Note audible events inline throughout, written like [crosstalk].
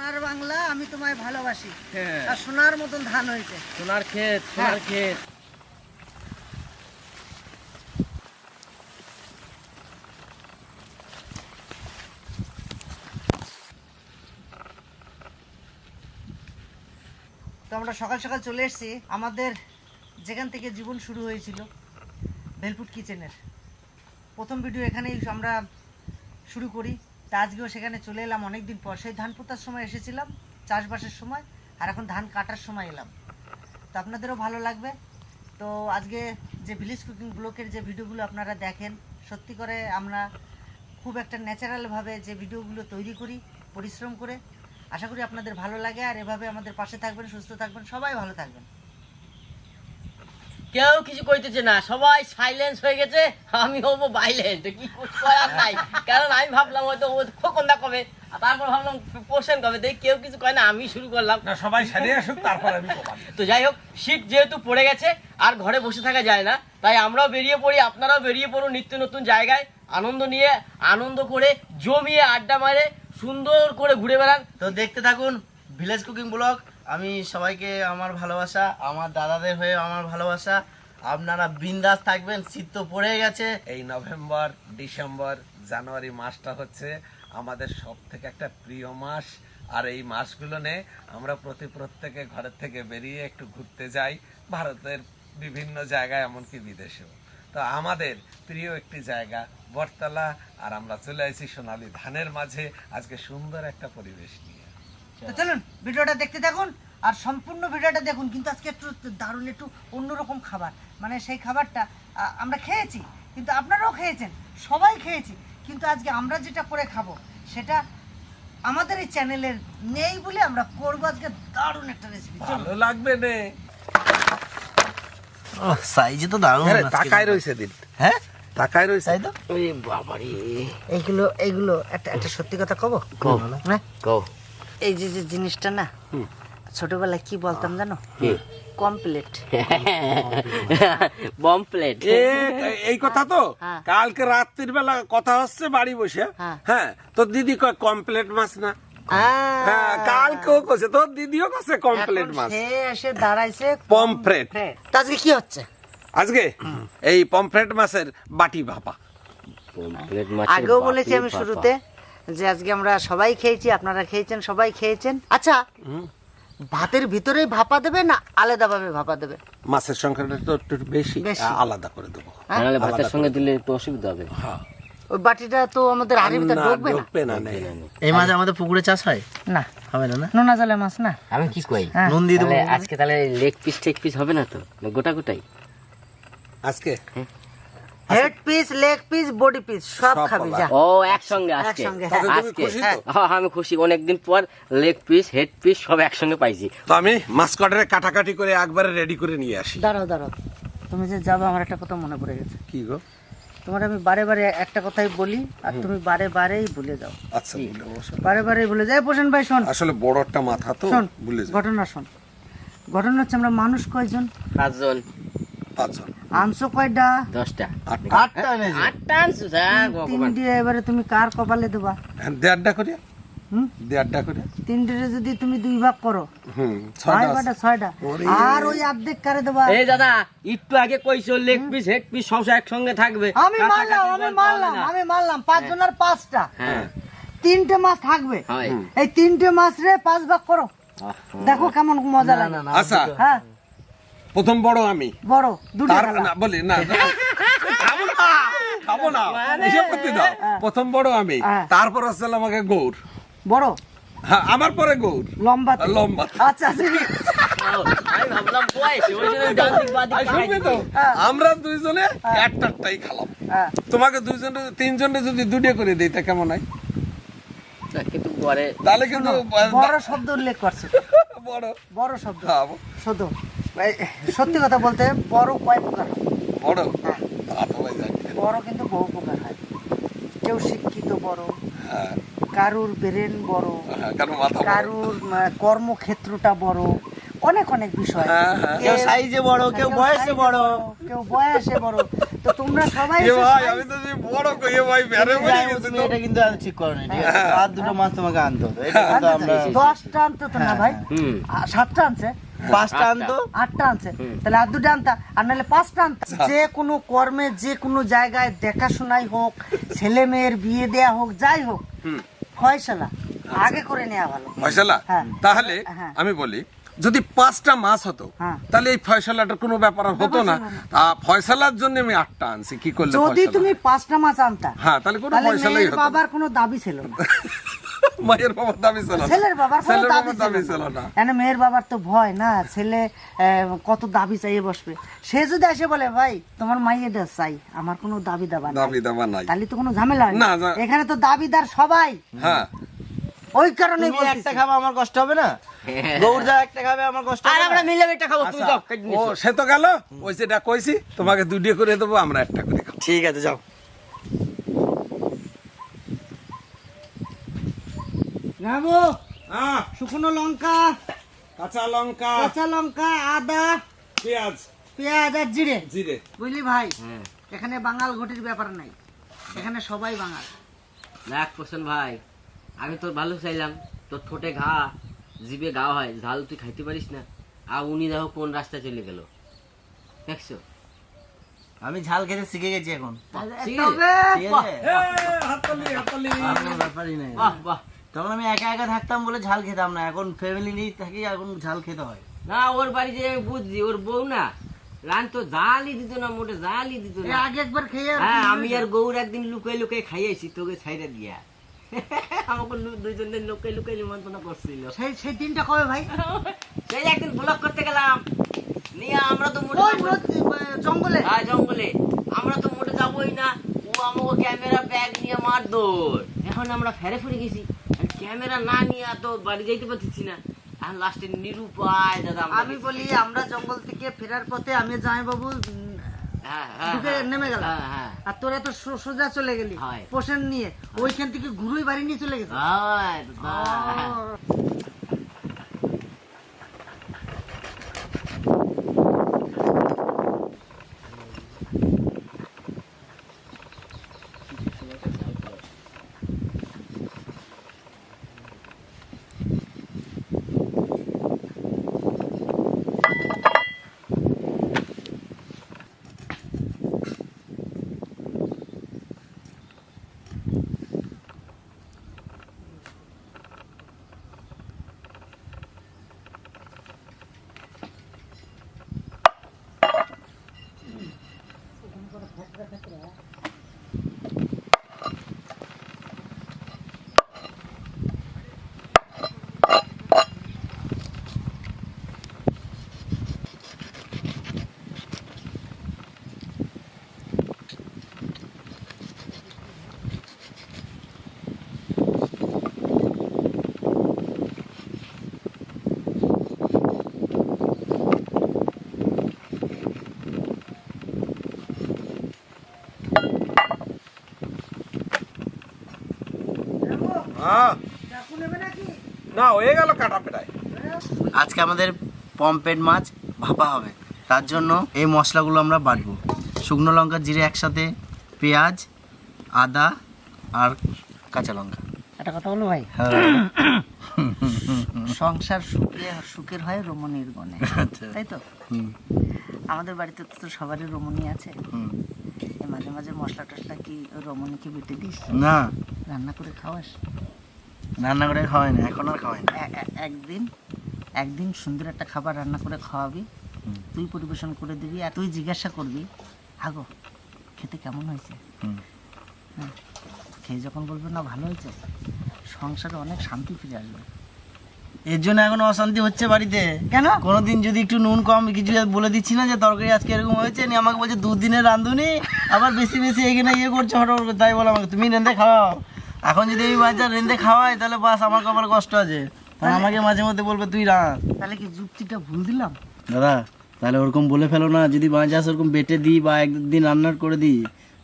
সোনার বাংলা আমি তোমায় ভালোবাসি। হ্যাঁ। আর সোনার মতন ধান হয়েছে। সোনার ক্ষেত সোনার ক্ষেত। তো আমরা সকাল সকাল চলে এসেছি। আমাদের যেখান থেকে জীবন শুরু হয়েছিল ভেলপুট কিচেনের প্রথম ভিডিও এখানেই আমরা শুরু করি। তা আজকেও সেখানে চলে এলাম অনেক দিন পর। সেই ধান পোতার সময় এসেছিলাম, চাষবাসের সময়, আর এখন ধান কাটার সময় এলাম। তো আপনাদেরও ভালো লাগবে। তো আজকে যে ভিলেজ কুকিং ব্লকের যে ভিডিওগুলো আপনারা দেখেন, সত্যি করে আমরা খুব একটা ন্যাচারালভাবে যে ভিডিওগুলো তৈরি করি, পরিশ্রম করে, আশা করি আপনাদের ভালো লাগে। আর এভাবে আমাদের পাশে থাকবেন, সুস্থ থাকবেন, সবাই ভালো থাকবেন। কেউ কিছু কইতেছে না। সবাই সাইলেন্স হয়ে গেছে আমি হব বাইলেন্ট কি করার নাই। কারণ আমি ভাবলাম হয়তো ও খোকন্দা কবে আর তারপর ভাবলাম পোষণ কবে। দেখি কেউ কিছু কয় না আমি শুরু করলাম। না সবাই সারিয়ে আসুক তারপর আমি তো যাই হোক শীত যেহেতু পড়ে গেছে আর ঘরে বসে থাকা যায় না তাই আমরাও বেরিয়ে পড়ি আপনারাও বেরিয়ে পড়ুন নিত্য নতুন জায়গায়। আনন্দ নিয়ে আনন্দ করে জমিয়ে আড্ডা মারে সুন্দর করে ঘুরে বেড়ান। তো দেখতে থাকুন ভিলেজ কুকিং ব্লগ। আমি সবাইকে আমার ভালোবাসা, আমার দাদাদের হয়ে আমার ভালোবাসা। আপনারা বিন্দাস থাকবেন, শীত তো পড়ে গেছে। এই নভেম্বর, ডিসেম্বর, জানুয়ারি মাসটা হচ্ছে আমাদের সব থেকে একটা প্রিয় মাস। আর এই মাসগুলো নে আমরা প্রতি প্রত্যেকে ঘরের থেকে বেরিয়ে একটু ঘুরতে যাই, ভারতের বিভিন্ন জায়গায়, এমনকি বিদেশেও। তো আমাদের প্রিয় একটি জায়গা, বটতলা। আর আমরা চলে আসি সোনালী ধানের মাঝে। আজকে সুন্দর একটা পরিবেশ নিয়ে। তো চলুন ভিডিওটা দেখতে থাকুন আর সম্পূর্ণ ভিডিওটা দেখুন কিন্তু আজকে একটু দারুণ একটু অন্যরকম খাবার। মানে সেই খাবারটা আমরা খেয়েছি কিন্তু আপনারাও খেয়েছেন সবাই খেয়েছি কিন্তু আজকে আমরা যেটা করে খাব সেটা আমাদের এই চ্যানেলের নেই বলে আমরা করব আজকে দারুণ একটা রেসিপি ভালো লাগবে নে। সাইজে তো দারুণ রয়েছে দিন। হ্যাঁ? টাকায় রয়েছে তাই তো? ওই বাবারে। এইগুলো এইগুলো একটা একটা সত্যি কথা কব? কও। হ্যাঁ? কও। এই যে যে জিনিসটা না ছোটবেলায় কি বলতাম জানো? কমপ্লিট বমপ্লেট [laughs] এই কথা তো? হ্যাঁ। কালকে রাত্রির বেলা কথা হচ্ছে বাড়ি বসে। হ্যাঁ। হ্যাঁ তো দিদি কয় কমপ্লেট মাছ না? হ্যাঁ কালকেও কছে তোর দিদিও কছে কমপ্লেট মাছ। সে এসে দাঁড়াইছে পমফ্রেট আজকে কি হচ্ছে? আজকে? এই পমফ্রেট মাছের বাটি ভাপা। আগেও বলেছি আমি শুরুতে যে আজকে আমরা সবাই খেয়েছি আপনারা খেয়েছেন সবাই খেয়েছেন। আচ্ছা ভাতের ভিতরেই ভাপা দেবে না আলাদাভাবে ভাপা দেবে? মাছের সংখ্যাটা তো একটু বেশি। আলাদা করে দেবো। নাহলে ভাতের সঙ্গে দিলে একটু অসুবিধা হবে। হ্যাঁ। ওই বাটিটা তো আমাদের হাড়ির ভিতরে ঢুকবে না? ঢুকবে না এই মাঝে আমাদের পুকুরে চাষ হয়? না। হবে না না? নোনা জলে মাছ না। আমি কি কই? হ্যাঁ। নুন দিয়ে দেবো। আজকে তাহলে লেগ পিস টেক পিস হবে না তো? গোটা গোটাই? আজকে? Piece leg piece body piece সব খাবি যা। ও একসঙ্গে আজকে একসঙ্গে, হ্যাঁ। আজকে হ্যাঁ। আমি খুশি। অনেকদিন পর লেগ পিস হেড পিস সব একসঙ্গে পাইছি। তো আমি মাছ কটারে কাটাকাটি করে একবারে রেডি করে নিয়ে আসি। দাঁড়াও দাঁড়াও। তুমি যে যাবে আমার একটা কথা মনে পড়ে গেছে। কি গো? তোমার আমি বারে বারে একটা কথাই বলি আর তুমি বারে বারেই ভুলে যাও। আচ্ছা বারে বারে ভুলে যাই পোষণ ভাই শোন। আসলে বড় একটা মাথা তো ভুলে যাই ঘটনা শোন। ঘটনা হচ্ছে আমরা মানুষ কয়জন? পাঁচজন পাঁচজন। আনছো কয়টা? দশটা। আটটা আটটা আনছো হ্যাঁ তিন দিয়ে এবারে তুমি কার কপালে দেবা? হ্যাঁ, দেড়টা করে। দেড়টা করে। তিনটে যদি তুমি দুই ভাগ করো। ছয়টা ছয়টা আর ওই অর্ধেক কারে দেবা? এই দাদা একটু আগে কইছো লেগ পিস হেড পিস সব একসঙ্গে থাকবে। আমি মারলাম আমি মারলাম আমি মারলাম। পাঁচ জনের পাঁচটা। হ্যাঁ। তিনটে মাছ থাকবে। এই তিনটে মাছ রে পাঁচ ভাগ করো। দেখো কেমন মজা লাগে। আচ্ছা। হ্যাঁ। প্রথম বড় আমি। বড় দুটো না বলি না না, খাব না খাব না। হিসাব করতে দাও। প্রথম বড় আমি। হ্যাঁ। তারপর হচ্ছে আমাকে গৌর। বড়? হ্যাঁ আমার পরে গৌর। লম্বা তো। লম্বা। আচ্ছা তো? আমরা দুইজনে একটাই খেলাম। হ্যাঁ। তোমাকে দুইজনে তিনজনে যদি দুটো করে দিই তা কেমন হয়? কিন্তু তাহলে কিন্তু বড় শব্দ উল্লেখ করছে। বড়। বড় শব্দ। খাব শুধু। সত্যি কথা বলতে বড় কয় প্রকার বড়? না। বড় কিন্তু বহু প্রকার হয়। কেউ শিক্ষিত বড় হ্যাঁ। কারুর ব্রেন বড় হ্যাঁ, কারণ মাথা বড়। কারুর কর্মক্ষেত্রটা বড় অনেক অনেক বিষয়। হ্যাঁ, হ্যাঁ। কেউ সাইজে বড় কেউ বয়সে বড়। কেউ বয়সে বড়। তো তোমরা সবাই ভাই আমি তো যে বড় কই ভাই এটা কিন্তু ঠিক করো না ঠিক আছে? আর দুটো মাছ তোমাকে আনতে হবে এটা কিন্তু আমরা দশটা আনতো তো না ভাই। হুম। আ- সাতটা আনছে। [laughs] পাঁচটা আনতো? আটটা আনছে। তাহলে আর দুটো আনতা আর নাহলে পাঁচটা আনতা। যে কোনো কর্মে যে কোনো জায়গায় দেখাশোনাই হোক ছেলে মেয়ের বিয়ে দেয়া হোক যাই হোক ফয়সালা। আগে করে নেওয়া ভালো। ফয়সালা? হ্যাঁ। তাহলে হ্যাঁ। আমি বলি যদি পাঁচটা মাছ হতো হ্যাঁ। তাহলে এই ফয়সালাটার কোনো ব্যাপার হতো না। তা ফয়সালার জন্য আমি আটটা আনছি কি করলে যদি তুমি পাঁচটা মাছ আনতা হ্যাঁ তাহলে কোনো ফয়সালাই হতো বাবার কোনো দাবি ছিল না। [laughs] মায়ের বাবার দাবি ছিল না। ছেলের বাবার ছেলের বাবার দাবি ছিল না। মেয়ের বাবার তো ভয় না? ছেলে কত দাবি চাইয়ে বসবে। সে যদি এসে বলে ভাই তোমার মাইয়েটা চাই আমার কোনো দাবি দাবা দাবি দাবা নাই। তাহলে তো কোনো ঝামেলা হয় না। এখানে তো দাবিদার সবাই। হ্যাঁ। ওই কারণে তুমি একটা খাবে আমার কষ্ট হবে না? [laughs] গৌর যা একটা খাবে আমার কষ্ট আর আমরা? মিলে একটা খাব তুমি আচ্ছা, যাও ও সে তো গেল। ওই যেটা কইছি তোমাকে দুটিয়ে করে দেবো আমরা একটা করে খাব। ঠিক আছে যাও। নেব হ্যাঁ শুকনো লঙ্কা কাঁচা লঙ্কা। কাঁচা লঙ্কা আদা পেঁয়াজ। পেঁয়াজ আর জিরে। জিরে। বুঝলি ভাই? হ্যাঁ। এখানে বাঙাল ঘটির ব্যাপার নাই। এখানে সবাই বাঙাল। দেখ পোষণ ভাই আমি তোর ভালো চাইলাম। তোর ঠোঁটে ঘা জিভে ঘা হয় ঝাল তুই খাইতে পারিস না। আর উনি দেখো কোন রাস্তায় চলে গেল। দেখছ? আমি ঝাল খেতে শিখে গেছি এখন। বাহ বাহ। তখন আমি একা একা থাকতাম বলে ঝাল খেতাম না। এখন ফ্যামিলি নিয়ে থাকি এখন ঝাল খেতে হয়। না ওর বাড়ি যে আমি বুঝছি ওর বউ না রান তো জালই দিত না মোটে জালই দিত না। আগে একবার খেয়ে হ্যাঁ আমি আর গৌর একদিন লুকাই লুকাই খাইয়েছি তোকে দিয়া। [laughs] আমাকে দুইজনের নিমন্ত্রণ করছিল। সেই সেই দিনটা কবে ভাই? [laughs] সেই একদিন ব্লক করতে গেলাম। নিয়ে আমরা তো মোটে জঙ্গলে। হ্যাঁ জঙ্গলে। আমরা তো মোটে যাবোই না। ও আমাকে ক্যামেরা ব্যাগ নিয়ে মার দৌড় এখন আমরা ফেরে ফুরে গেছি। ক্যামেরা না নিয়ে তো বাড়ি যাইতে পারতেছি না। আর লাস্টে নিরুপায় দাদা আমি বলি আমরা জঙ্গল থেকে ফেরার পথে আমি যাই বাবু হ্যাঁ, হ্যাঁ, হ্যাঁ। নেমে গেলাম হ্যাঁ। আর তোরা তো সোজা চলে গেলি। পোষণ নিয়ে। ওইখান থেকে ঘুরুই বাড়ি নিয়ে চলে গেছে। হয়, না হয়ে গেল কাটা পেটায়। আজকে আমাদের পম্পেট মাছ ভাপা হবে। তার জন্য এই মশলাগুলো আমরা বাটবো। শুকনো লঙ্কা জিরে একসাথে পেঁয়াজ আদা আর কাঁচা লঙ্কা। একটা কথা বলো ভাই। হ্যাঁ। সংসার সুখে সুখের হয় রমণীর গণে আচ্ছা। তাই তো? হুম, আমাদের বাড়িতে তো সবারই রমণী আছে। হুম। মাঝে মাঝে মশলা টসলা কি রমণীকে বেটে দিস? না। রান্না করে খাওয়াস? রান্না করে খাওয়াই না এখন আর খাওয়াই না। একদিন একদিন সুন্দর একটা খাবার রান্না করে খাওয়াবি তুই পরিবেশন করে দিবি আর তুই জিজ্ঞাসা করবি আগো খেতে কেমন হয়েছে? হুম। হ্যাঁ খেয়ে যখন বলবে না ভালো হয়েছে। সংসারে অনেক শান্তি ফিরে আসবে। এর জন্য এখন অশান্তি হচ্ছে বাড়িতে। কেন? কোনোদিন যদি একটু নুন কম কিছু বলে দিচ্ছি না যে তরকারি আজকে এরকম হয়েছে নি আমাকে বলছে দুদিনের রাঁধুনি আবার বেশি বেশি এখানে ইয়ে করছে হঠাৎ তাই বলো আমাকে তুমি রেঁধে খাওয়াও এখন যদি আমি বাচ্চা রেঁধে খাওয়াই তাহলে বাস আমার কপাল কষ্ট আছে। কারণ আমাকে মাঝে মধ্যে বলবে তুই রাঁধ। তাহলে কি যুক্তিটা ভুল দিলাম? দাদা তাহলে ওরকম বলে ফেলো না যদি বাঁচাস ওরকম বেটে দিই বা একদিন রান্নার করে দিই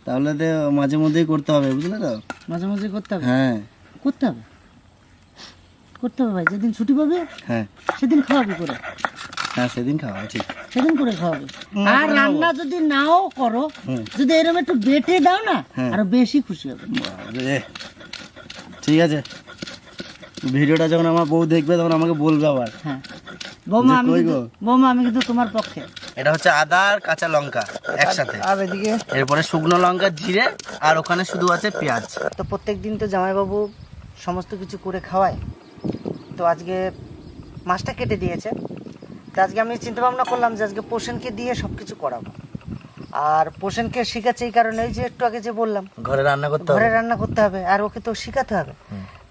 তাহলে তো মাঝে মধ্যেই করতে হবে বুঝলে তো? মাঝে মাঝে করতে হবে? হ্যাঁ। করতে হবে? করতে হবে ভাই যেদিন ছুটি পাবে হ্যাঁ। সেদিন খাওয়াবি করে। হ্যাঁ সেদিন খাওয়া ঠিক। সেদিন করে খাওয়াবে। আর রান্না যদি নাও করো যদি এরকম একটু বেটে দাও না হ্যাঁ। আরও বেশি খুশি হবে। ঠিক আছে? ভিডিওটা যখন আমার বউ দেখবে তখন আমাকে বলবে আবার। হ্যাঁ। বৌমা আমি কিন্তু বৌমা আমি কিন্তু তোমার পক্ষে। এটা হচ্ছে আদা আর কাঁচা লঙ্কা একসাথে। আর এদিকে? এরপরে শুকনো লঙ্কা জিরে আর ওখানে শুধু আছে পেঁয়াজ। তো প্রত্যেক দিন তো জামাইবাবু সমস্ত কিছু করে খাওয়ায়। তো আজকে মাছটা কেটে দিয়েছে। তো আজকে আমি চিন্তা ভাবনা করলাম যে আজকে পোষণকে দিয়ে সব কিছু করাবো। আর পোষণকে শিখাচ্ছে এই কারণে ওই যে একটু আগে যে বললাম ঘরে রান্না করতে ঘরে রান্না করতে হবে আর ওকে তো শেখাতে হবে।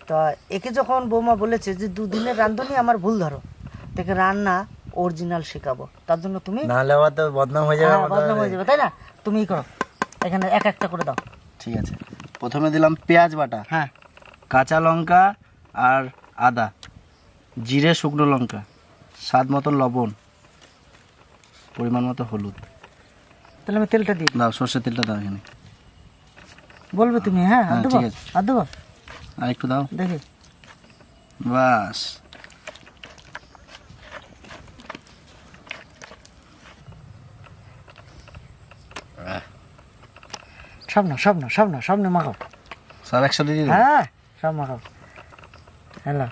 তো একে যখন বৌমা বলেছে যে দুদিনের রান্ধনি আমার ভুল ধরো তাকে রান্না অরিজিনাল শেখাবো তার জন্য তুমি নাহলে আবার তো বদনাম হয়ে যাবে হ্যাঁ, বদনাম হয়ে যাবে তাই না? তুমিই করো এখানে এক একটা করে দাও। ঠিক আছে। প্রথমে দিলাম পেঁয়াজ বাটা হ্যাঁ। কাঁচা লঙ্কা আর আদা জিরে শুকনো লঙ্কা স্বাদ মতো লবণ পরিমাণ মতো হলুদ। তাহলে আমি তেলটা দিই। দাও সর্ষের তেলটা দাও এখানে বলবে তুমি হ্যাঁ আর হ্যাঁ, দেবো আর দেবো। আর একটু দাও। দেখি। বাস। স্বপ্ন স্বপ্ন স্বপ্ন স্বপ্ন মাখাও। সব একসাথে দিয়ে হ্যাঁ সব মাখাও। Hello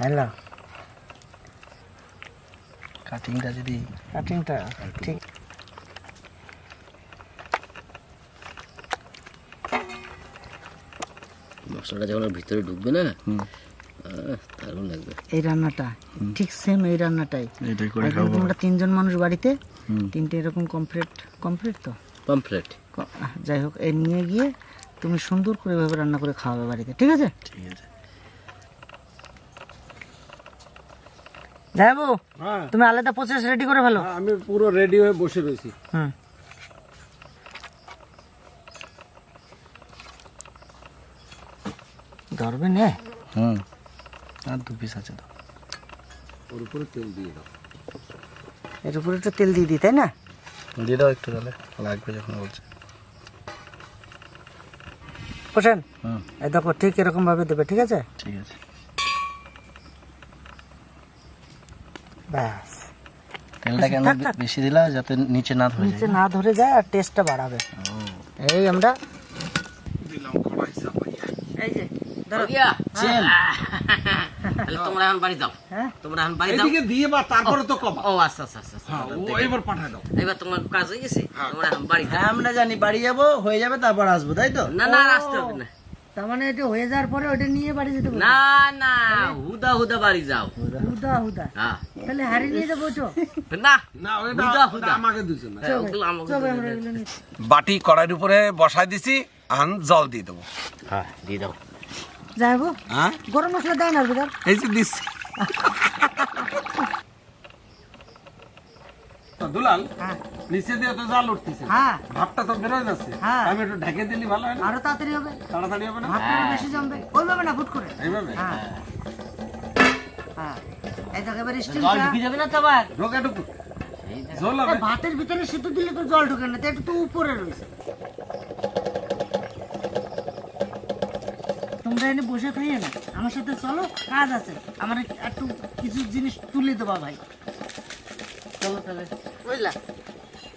hello. কাটিংটা যদি কাটিংটা ঠিক। মশলাটা যখন ভিতরে ঢুকবে না দারুণ লাগবে। এই রান্নাটা ঠিক সেম এই রান্নাটাই। তোমরা তিনজন মানুষ বাড়িতে তিনটে এরকম কমপ্লিট কমপ্লিট তো? পাম্পলেট ক- যাই হোক এই নিয়ে গিয়ে তুমি সুন্দর করে এভাবে রান্না করে খাওয়াবে বাড়িতে ঠিক আছে? ঠিক আছে। যাব হ্যাঁ। তুমি আলাদা প্রসেস রেডি করে ফেলো। আমি পুরো রেডি হয়ে বসে রয়েছি। হুম। ধরবে নে। হুম। আর দু পিস আছে তো ওর উপরে তেল দিয়ে দাও। এর উপরে একটু তেল দিয়ে দিই তাই না? দিয়ে দাও একটু তাহলে লাগবে যখন বলছে। এই দেখো ঠিক এরকম ভাবে দেবে ঠিক আছে? ঠিক আছে। ব্যাস। তেলটা কেন। বেশি দিলা যাতে নিচে না ধরে নিচে যায়? না ধরে যায় আর টেস্টটা বাড়াবে। এই আমরা এই যে ধরো চেন তাহলে তোমরা এখন বাড়ি যাও। হ্যাঁ? তোমরা এখন বাড়ি যাও। দিয়ে বা তারপরে তো কমা ও আচ্ছা আচ্ছা আচ্ছা আচ্ছা। হ্যাঁ ও এবার পাঠায় দাও। এবার তোমার কাজ হয়ে গেছে তোমরা এখন বাড়ি যাও। হ্যাঁ আমরা জানি বাড়ি যাব হয়ে যাবে তারপর আসব তাই তো? না না আসতে হবে না। তার মানে এটা হয়ে যাওয়ার পরে ওটা নিয়ে বাড়ি যেতে না না হুদা হুদা বাড়ি যাও। হুদা। হুদা হ্যাঁ। তাহলে হারিয়ে নিয়ে যাব না না হুদা, হুদা। আমাকে দুজন বাটি কড়াইয়ের উপরে বসাই দিছি আন জল দিয়ে দেবো। হ্যাঁ দিয়ে দাও। যাব হ্যাঁ গরম মশলা দেয় না বিদার এই যে দিচ্ছি দুলাল হ্যাঁ। নিচে দিয়ে তো জাল উঠতেছে। হ্যাঁ। ভাবটা তো বেরোয় যাচ্ছে। হ্যাঁ। আমি একটু ঢেকে দিলি ভালো হয় না? আরও তাড়াতাড়ি হবে। তাড়াতাড়ি হবে না? ভাতটা বেশি জমবে। ওইভাবে না ফুট করে। এইভাবে? হ্যাঁ। হ্যাঁ। এই দেখো এবার জল ঢুকে যাবে না তো আবার? ঢোকে ঢুকু। ভাতের ভিতরে সিদ্ধ দিলে তো জল ঢোকে না তো একটু তো উপরে রয়েছে। তোমরা এনে বসে খাইয়ে না আমার সাথে চলো কাজ আছে। আমার একটু কিছু জিনিস তুলে দেবা ভাই। চলো তাহলে। বুঝলা?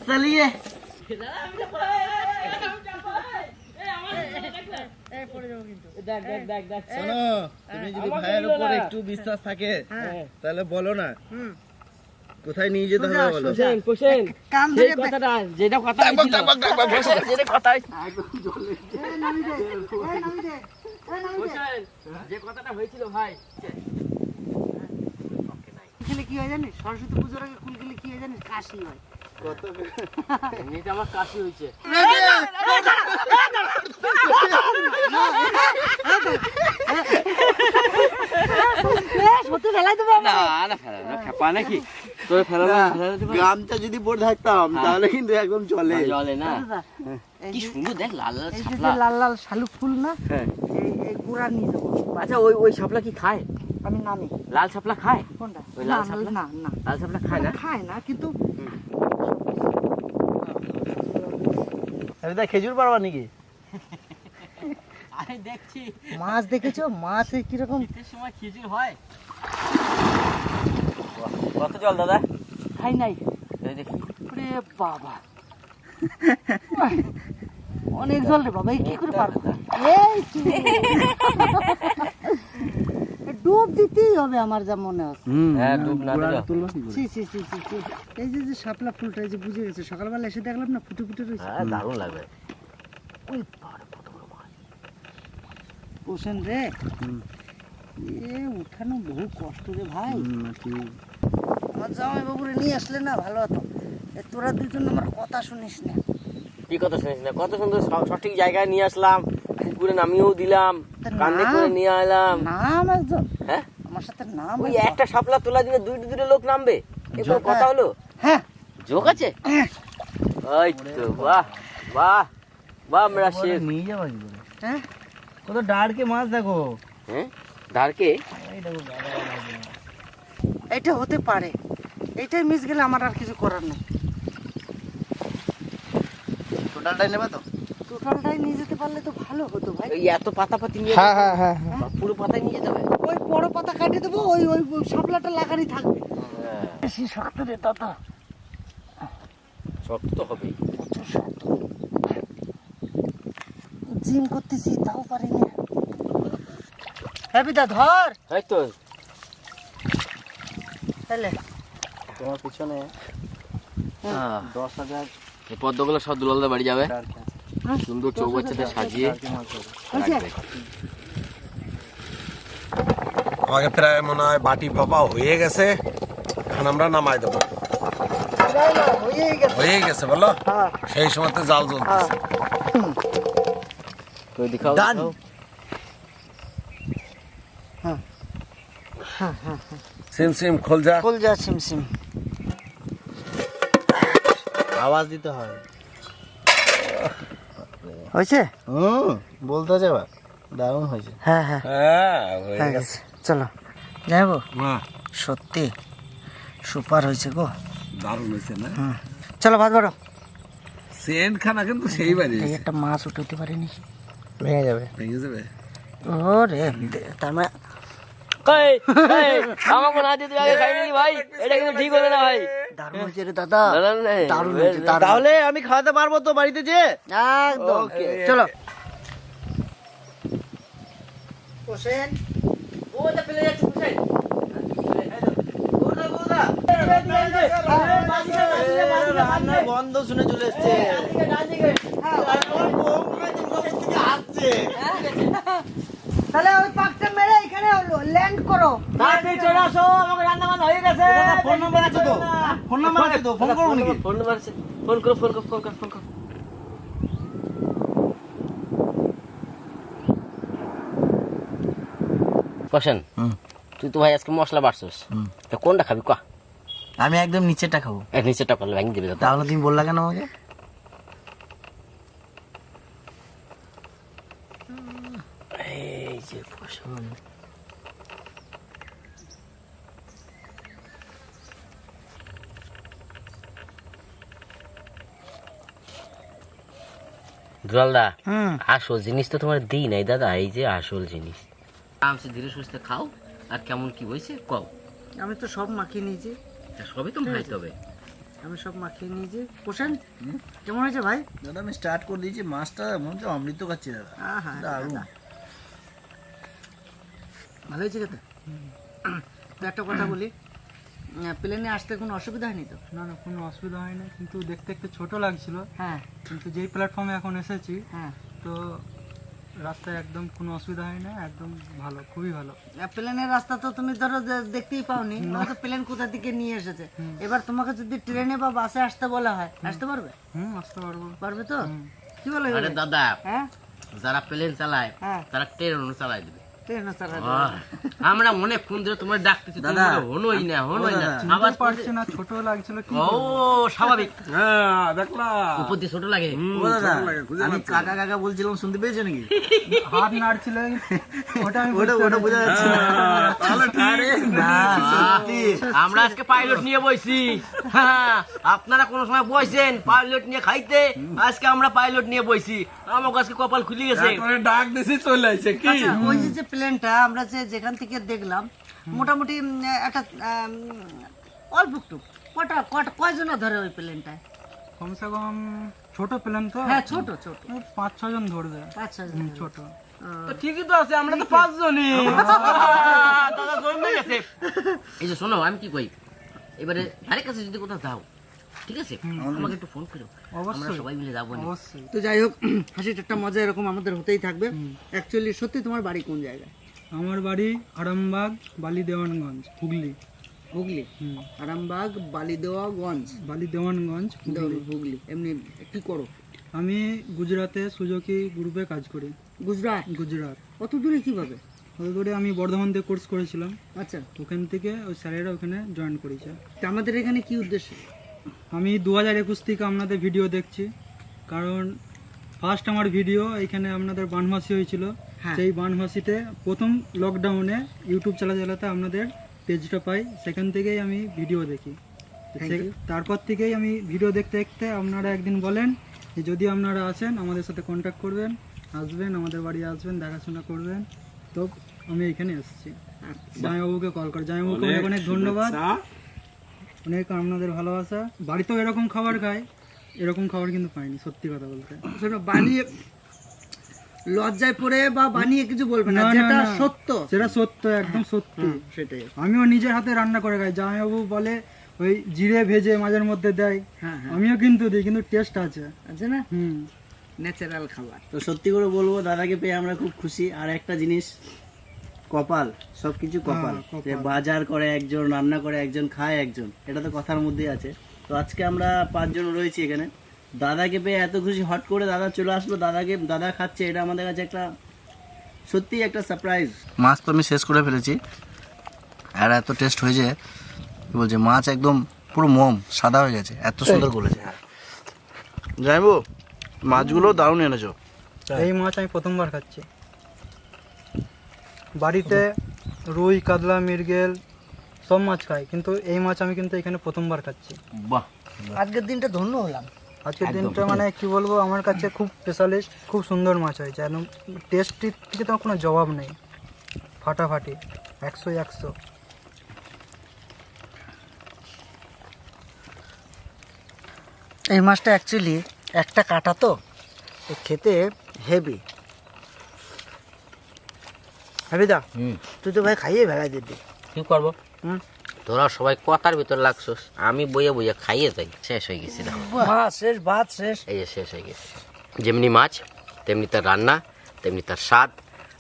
চালিয়ে। দেখ দেখ দেখ দেখ শোনো তুমি যদি ভাইয়ের উপর একটু বিশ্বাস থাকে তাহলে বলো না। হুম। কোথায় নিয়ে যেতে হবে বলো? কোশেন কোশেন কান ধরে কথাটা যেটা কথা যেটা কথা যে কথাটা হয়েছিল ভাই কি? হয় জানিস? সরস্বতী পুজোর আগে কি হয় জানিস? কাশি হয়। এমনিতে আমার কাশি হয়েছে? গ্রামটা যদি পড়ে থাকতাম তাহলে কিন্তু একদম চলে। জলে না। কি সুন্দর দেখ লাল লাল লাল লাল শালুক ফুল না? হ্যাঁ। এই গুড়া নিয়ে যাব। আচ্ছা ওই ওই শাপলা কি খায়? আমি নামি। লাল শাপলা খায়? কোনটা? ওই লাল না, শাপলা? না না। লাল শাপলা খায় না? খায় না কিন্তু আমি তা খেজুর পারবা নাকি? আমি দেখছি। মাছ দেখেছ? মাছ এই কীরকম? শীতের সময় খেজুর হয়। কত জল দাদা? খাই নাই। দেখি। ওরে বাবা। অনেক জল রে বাবা এই কি করে পারব? কি? ডুব দিতেই হবে আমার যা মনে হচ্ছে হ্যাঁ ডুব না ছি ছি ছি ছি ছি। এই যে যে শাপলা ফুলটা এই যে বুঝে গেছে সকালবেলা এসে দেখলাম না ফুটে ফুটে রয়েছে। হ্যাঁ দারুণ লাগবে ওই পাড় কত বড় মাছ পোষেন রে। এ উঠানো বহু কষ্ট রে ভাই। আমার জামাই বাবুরে নিয়ে আসলে না ভালো হতো। তোরা দুজন আমার কথা শুনিস না। কি কথা শুনিস না? কত সুন্দর সঠিক জায়গায় নিয়ে আসলাম। পুকুরে নামিয়েও দিলাম কান্দে করে নিয়ে এলাম। নাম একজন হ্যাঁ? আমার সাথে নাম ওই একটা শাপলা তোলা দিলে দুইটা দুটো লোক নামবে। এগুলো কথা হলো? হ্যাঁ। যোগ আছে? ওই তো বাহ বাহ বাহ মেরা শেখ নিয়ে যাব কি হ্যাঁ। কত ডাড়কে মাছ দেখো। হ্যাঁ? মাছ। এটা হতে পারে। এটাই মিস গেলে আমার আর কিছু করার নেই। টোটালটাই নেবে তো? টোটালটাই নিয়ে যেতে পারলে তো ভালো হতো ভাই। ওই এত পাতা পাতি নিয়ে হ্যাঁ যাবে? হ্যাঁ হ্যাঁ। পুরো পাতায় নিয়ে যাবে? ওই বড় পাতা কাটিয়ে দেবো ওই ওই শাপলাটা লাগানি থাকবে। বেশি শক্ত রে দাদা। শক্ত তো হবেই। জিম করতেছি তাও পারি না হ্যাঁ বিদা ধর। এই তো। তাহলে। তোমার পিছনে দশ হাজার। এই পদ্মগুলো সব দুলালদা বাড়ি যাবে। সুন্দর চৌবাচ্চাতে সাজিয়ে। আমাকে প্রায় মনে হয় বাটি ভাপা হয়ে গেছে। এখন আমরা নামাই দেবো। হয়ে গেছে বলো? হ্যাঁ সেই সময়তে জাল জ্বলতেছে। Done. দেখাও। সিম সিম খোল যা। ফুল যা সিম সিম। আওয়াজ দিতে হয়। হয়েছে? হুম বলতে আছে দারুণ হয়েছে। হ্যাঁ হ্যাঁ। হ্যাঁ হয়ে গেছে। চলো। যাইবো বাহ, সত্যি সুপার হয়েছে গো। দারুণ হয়েছে না? হুম। চলো ভাত বাড়ো। সেন্ট খানা কিন্তু সেই বাড়ি একটা মাছ উঠতে পারিনি। ভেঙে যাবে। ভেঙে যাবে। ও রে তার মানে এই, এই, আমাকে না দিয়ে আগে খাই নিলি ভাই এটা কিন্তু ঠিক হলো না ভাই। দারুণ হয়েছে রে দাদা। দারুণ হয়েছে তাহলে আমি খাওয়াতে পারব তো বাড়িতে যে? একদম। চলো। হোসেন ওটা ফেলে যাচ্ছে বুঝছেন? বন্ধ শুনে চলে এসছে। তাহলে ওই পাকটা মেরে এখানে ল্যান্ড করো। তাড়াতাড়ি চলে আসো আমাকে রান্না বান্না হয়ে গেছে। ফোন নাম্বার আছে তো। ফোন নাম্বার আছে তো ফোন করব নাকি? ফোন নাম্বার আছে। ফোন করো ফোন করো ফোন করো ফোন করো। কোশ্চেন হুম। তুই তো ভাই আজকে মশলা বাড়ছিস। তা কোনটা খাবি কয়া আমি একদম নিচেরটা খাব। এক নিচেরটা করলে ভেঙে দিবি তাহলে তুমি বললা কেন আমাকে? যে কোশ্চেন দুলালদা আসল জিনিস তো তোমার দিই নাই দাদা এই যে আসল জিনিস। আরামসে ধীরে সুস্থে খাও আর কেমন কি হয়েছে কও। আমি তো সব মাখিয়ে নিয়েছি সবই তো খাইতে হবে। আমি সব মাখিয়ে নিয়েছি হোসেন কেমন হয়েছে ভাই? দাদা আমি স্টার্ট করে দিয়েছি মাছটা মনে হচ্ছে অমৃত খাচ্ছি দাদা। আহা, দারুণ। দাদা। ভালো হয়েছে খেতে। তো একটা কথা বলি প্লেনে আসতে কোনো অসুবিধা হয়নি তো? না না কোনো অসুবিধা হয় না কিন্তু দেখতে একটু ছোট লাগছিল। হ্যাঁ। কিন্তু যেই প্ল্যাটফর্মে এখন এসেছি হ্যাঁ। তো রাস্তায় একদম কোনো অসুবিধা হয় না একদম ভালো খুবই ভালো। প্লেনের রাস্তা তো তুমি ধরো দেখতেই পাওনি তো প্লেন কোথা থেকে নিয়ে এসেছে? এবার তোমাকে যদি ট্রেনে বা বাসে আসতে বলা হয় আসতে পারবে? হুম আসতে পারব। পারবে তো? কি বলে আরে দাদা হ্যাঁ? যারা প্লেন চালায় হ্যাঁ। তারা ট্রেন চালায় দিবে। আমরা মনে ফোন ধরে তোমার ডাকতেছি দাদা। হনোই না হনোই না। আবার পারছি না ছোট লাগছিল ও স্বাভাবিক। হ্যাঁ দেখলাম উপর দিয়ে ছোট লাগে। আমি কাকা কাকা বলছিলাম শুনতে পেয়েছ নাকি? হাত নাড়ছিল। [laughs] ওটা আমি ওটা ওটা বোঝা যাচ্ছে না। আরে না আমরা আজকে পাইলট নিয়ে বইছি। হ্যাঁ, আপনারা কোন সময় বইছেন পাইলট নিয়ে খাইতে? আজকে আমরা পাইলট নিয়ে বইছি। আমার আজকে কপাল খুলে গেছে। ডাক দিছি চলে আসছে কি? আচ্ছা ওই যে প্লেনটা আমরা যে যেখান থেকে দেখলাম মোটামুটি একটা অল্প একটু কটা কটা কয়জনা ধরে ওই প্লেনটায় কমসে কম ছোট প্লেন তো। হ্যাঁ ছোট ছোট। পাঁচ ছজন ধরবে। পাঁচ ছজন ছোট। তো ঠিকই তো আছে আমরা তো [laughs] দাদা এই যে শোনো আমি কি কই? এবারে আরেক কাছে যদি কোথাও যাও ঠিক আছে? আমাকে একটু ফোন করো। আমরা সবাই মিলে যাব তো যাই হোক হাসি ঠাট্টা মজা এরকম আমাদের হতেই থাকবে। অ্যাকচুয়ালি সত্যি তোমার বাড়ি কোন জায়গায়? আমার বাড়ি আরামবাগ বালি দেওয়ানগঞ্জ হুগলি? হুগলি আরামবাগ বালিদেওয়াগঞ্জ বালি দেওয়ানগঞ্জ হুগলি। এমনি কি করো? আমি গুজরাটে সুজুকি গ্রুপে কাজ করি। গুজরাট? গুজরাট। অত দূরে কীভাবে? অত দূরে আমি বর্ধমান থেকে কোর্স করেছিলাম। আচ্ছা। ওখান থেকে ওই স্যারেরা ওখানে জয়েন করেছে। তা আমাদের এখানে কি উদ্দেশ্য? আমি দু হাজার একুশ থেকে আপনাদের ভিডিও দেখছি। কারণ ফার্স্ট আমার ভিডিও এখানে আপনাদের বানভাসি হয়েছিল। হ্যাঁ। সেই বানভাসিতে প্রথম লকডাউনে ইউটিউব চালা চালাতে আপনাদের পেজটা পাই। সেখান থেকেই আমি ভিডিও দেখি. তারপর থেকেই আমি ভিডিও দেখতে দেখতে আপনারা একদিন বলেন যে যদি আপনারা আসেন আমাদের সাথে কন্ট্যাক্ট করবেন আসবেন আমাদের বাড়ি আসবেন দেখাশোনা করবেন তো আমি এখানে এসেছি। জামাইবাবুকে কল করে জামাইবাবুকে অনেক অনেক ধন্যবাদ। অনেক আপনাদের ভালোবাসা। বাড়িতেও এরকম খাবার খাই এরকম খাবার কিন্তু পাইনি সত্যি কথা বলতে। শোনো বানিয়ে লজ্জায় পড়ে বা বানিয়ে কিছু বলবে না যেটা সত্য। সেটা সত্য একদম সত্যি। সেটাই। আমিও নিজের হাতে রান্না করে খাই জামাইবাবু বলে ওই জিরে ভেজে মাঝের মধ্যে দেয় হ্যাঁ হ্যাঁ। আমিও কিন্তু দিই কিন্তু টেস্ট আছে। আছে না? হুম। ন্যাচারাল খাবার। তো সত্যি করে বলব দাদাকে পেয়ে আমরা খুব খুশি। আর একটা জিনিস কপাল সবকিছু কপাল হ্যাঁ, কপাল। যে বাজার করে একজন রান্না করে একজন খায় একজন এটা তো কথার মধ্যেই আছে। তো আজকে আমরা পাঁচজন রয়েছি এখানে। দাদাকে পেয়ে এত খুশি হট করে দাদা চলে আসলো। দাদাকে দাদা খাচ্ছে এটা আমাদের কাছে একটা সত্যি একটা সারপ্রাইজ মাছ তো আমি শেষ করে ফেলেছি। আর এত টেস্ট হয়েছে কি বলছে মাছ একদম পুরো মোম সাদা হয়ে গেছে এত সুন্দর করেছে। যাইবো মাছগুলো দারুণ এনেছো। এই মাছ আমি প্রথমবার খাচ্ছি। বাড়িতে রুই কাতলা মৃগেল সব মাছ খাই কিন্তু এই মাছ আমি কিন্তু এখানে প্রথমবার খাচ্ছি। বাহ। আজকের দিনটা ধন্য হলাম। আজকের দিনটা মানে কি বলব আমার কাছে খুব স্পেশালিস্ট খুব সুন্দর মাছ হয়েছে একদম টেস্টির থেকে তো কোনো জবাব নেই। ফাটাফাটি একশো একশো। এই মাছটা অ্যাকচুয়ালি একটা কাটা তো তো খেতে হেভি হুম। তুই তো ভাই খাইয়ে ভেড়াই দিবি। কি করব? তোরা সবাই কথার ভিতর লাগছোস আমি বইয়ে বইয়ে খাইয়ে যাই শেষ হয়ে গেছি শেষ ভাত শেষ। এই যে শেষ হয়ে গেছে। যেমনি মাছ তেমনি তার রান্না তেমনি তার স্বাদ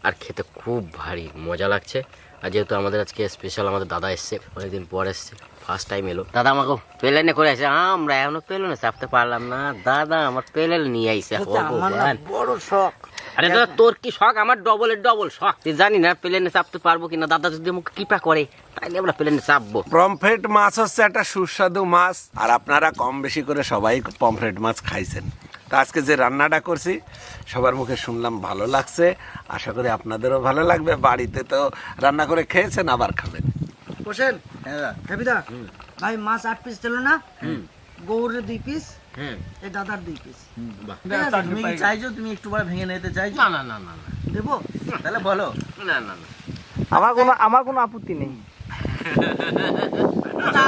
আর খেতে খুব ভারী মজা লাগছে। আর যেহেতু আমাদের আজকে স্পেশাল আমাদের দাদা এসছে অনেকদিন পর এসছে ফার্স্ট টাইম এলো। দাদা আমাকে প্লেনে করে আসে আমরা এখনও প্লেনে চাপতে পারলাম না। দাদা আমার প্লেন নিয়ে আইসে। বড় শখ। আরে দাদা তোর কি শখ? আমার ডবলের ডবল শখ। তুই জানি না প্লেনে চাপতে পারব কিনা। দাদা যদি আমাকে কৃপা করে তাইলে আমরা প্লেনে চাপবো। পমফ্রেট মাছ হচ্ছে একটা সুস্বাদু মাছ আর আপনারা কম বেশি করে সবাই পমফ্রেট মাছ খাইছেন। তো আজকে যে রান্নাটা করছি সবার মুখে শুনলাম ভালো লাগছে। আশা করি আপনাদেরও ভালো লাগবে। বাড়িতে তো রান্না করে খেয়েছেন আবার খাবেন। হোসেন হ্যাঁ। ভাই মাছ আট পিস দিল না? গৌরের দুই পিস হ্যাঁ। এই দাদার দুই পিস তুমি কি চাইছো তুমি একটু পরে ভেঙে নিতে চাইছো। না না না না না। দেবো? তাহলে বলো। না না না। আমার কোনো আমার কোনো আপত্তি নেই। তা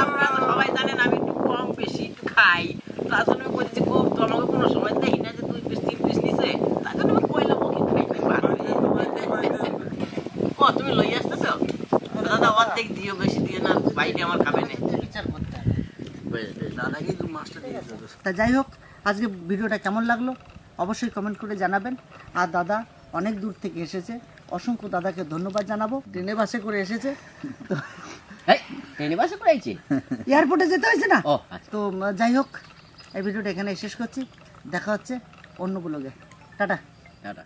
সবাই জানেন আমি একটু কম বেশি একটু খাই। তার জন্য বলছি খুব তো আমাকে কোনো সময় না যে দুই পিস তিন পিস নিছে। তার জন্য আমি কইলাম ওকে খাই খাই বার যায়। ও তুমি লই আসতেছো? দাদা অর্ধেক দিও বেশি দিও না বাইরে আমার খাবে না বিচার করতে বেশ, বেশ। দাদা কিন্তু মাছটা দিয়ে দিতে তা যাই হোক আজকে ভিডিওটা কেমন লাগল অবশ্যই কমেন্ট করে জানাবেন। আর দাদা অনেক দূর থেকে এসেছে। অসংখ্য দাদাকে ধন্যবাদ জানাব। ট্রেনে বাসে করে এসেছে। তো ট্রেনে বাসে করে আইছি? এয়ারপোর্টে যেতে হয়েছে না? আচ্ছা। তো যাই হোক এই ভিডিওটা এখানে শেষ করছি। দেখা হচ্ছে অন্য ব্লগে টাটা। টাটা।